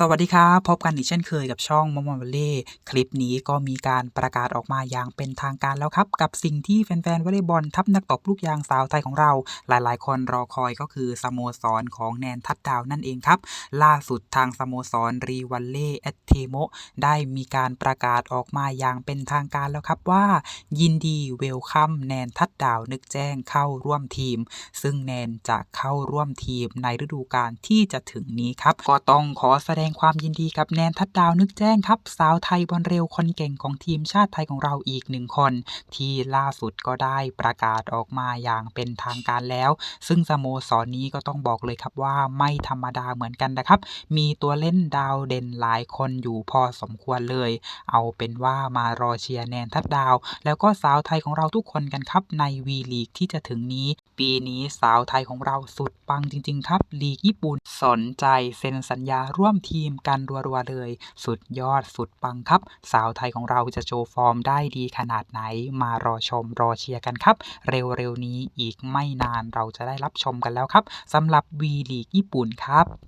สวัสดีครับ พบกันอีกเช่นเคยกับช่องมอมวอลเล่คลิปนี้ก็มีการประกาศออกมาอย่างเป็นทางการแล้วครับ กับสิ่งที่แฟนๆวอลเลย์บอลทัพนักตบลูกยางสาวไทยของเรา หลายๆ คนรอคอยก็คือสโมสรของแนนทัดดาวนั่นเองครับ ล่าสุดทางสโมสรรีวัลเล่แอตเทโมได้มีการประกาศออกมาอย่างเป็นทางการแล้วครับว่า ยินดีเวลคัมแนนทัดดาวนึกแจ้งเข้าร่วมทีม ซึ่งแนนจะเข้าร่วมทีมในฤดูกาลที่จะถึงนี้ครับก็ต้องขอแสดงงความยินดีกับแนนทัดดาวนึกแจ้งครับ สาวไทยบอลเร็วคนเก่งของทีมชาติไทยของเราอีกหนึ่งคน ที่ล่าสุดก็ได้ประกาศออกมาอย่างเป็นทางการแล้ว ซึ่งสโมสรนี้ก็ต้องบอกเลยครับว่าไม่ธรรมดาเหมือนกันนะครับ มีตัวเล่นดาวเด่นหลายคนอยู่พอสมควรเลย เอาเป็นว่ามารอเชียร์แนนทัดดาว แล้วก็สาวไทยของเราทุกคนกันครับในวีลีกที่จะถึงนี้ ปีนี้สาวไทยของเราสุดปังจริง ๆ ครับลีกญี่ปุ่นสนใจเซ็นสัญญาร่วมทีทีมกันรัวๆเลย สุดยอดสุดปังครับ สาวไทยของเราจะโชว์ฟอร์มได้ดีขนาดไหน มารอชมรอเชียร์กันครับ เร็วๆนี้อีกไม่นานเราจะได้รับชมกันแล้วครับสำหรับวีลีกญี่ปุ่นครับ